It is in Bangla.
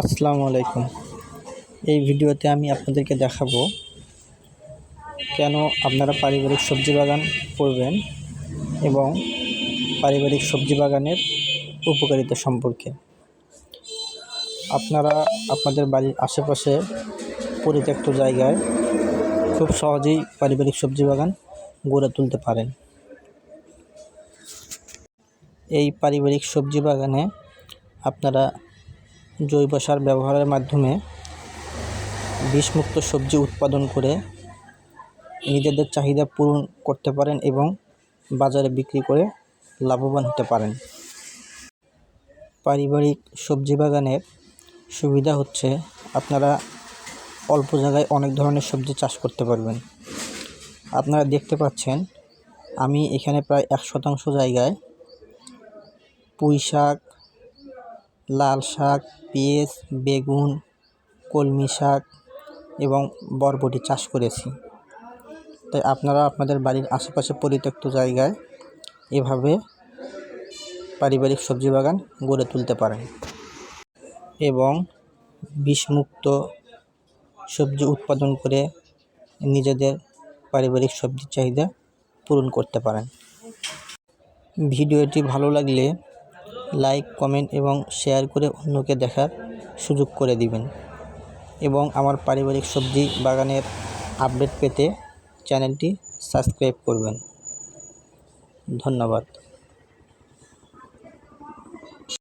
আসসালামু আলাইকুম। এই ভিডিওতে আমি আপনাদেরকে দেখাবো কেন আপনারা পারিবারিক সবজি বাগান করবেন এবং পারিবারিক সবজি বাগানের উপকারিতা সম্পর্কে। আপনারা আপনাদের বাড়ির আশেপাশে পরিত্যক্ত জায়গায় খুব সহজেই পারিবারিক সবজি বাগান গড়ে তুলতে পারেন। এই পারিবারিক সবজি বাগানে আপনারা জৈব সার ব্যবহারের মাধ্যমে বিষমুক্ত সবজি উৎপাদন করে নিজেদের চাহিদা পূরণ করতে পারেন এবং বাজারে বিক্রি করে লাভবান হতে পারেন। পারিবারিক সবজি বাগানের সুবিধা হচ্ছে আপনারা অল্প জায়গায় অনেক ধরনের সবজি চাষ করতে পারবেন। আপনারা দেখতে পাচ্ছেন, আমি এখানে প্রায় এক শতাংশ জায়গায় পুঁই শাক লাল শাক, পেঁয়াজ, বেগুন, কলমি শাক এবং বরবটি চাষ করেছি। তাই আপনারা আপনাদের বাড়ির আশেপাশে পরিত্যক্ত জায়গায় এভাবে পারিবারিক সবজি বাগান গড়ে তুলতে পারেন এবং বিষমুক্ত সবজি উৎপাদন করে নিজেদের পারিবারিক সবজির চাহিদা পূরণ করতে পারেন। ভিডিওটি ভালো লাগলে লাইক, কমেন্ট এবং শেয়ার করে অন্যকে দেখার সুযোগ করে দিবেন। এবং আমার পারিবারিক সবজি বাগানের আপডেট পেতে চ্যানেলটি সাবস্ক্রাইব করবেন। ধন্যবাদ।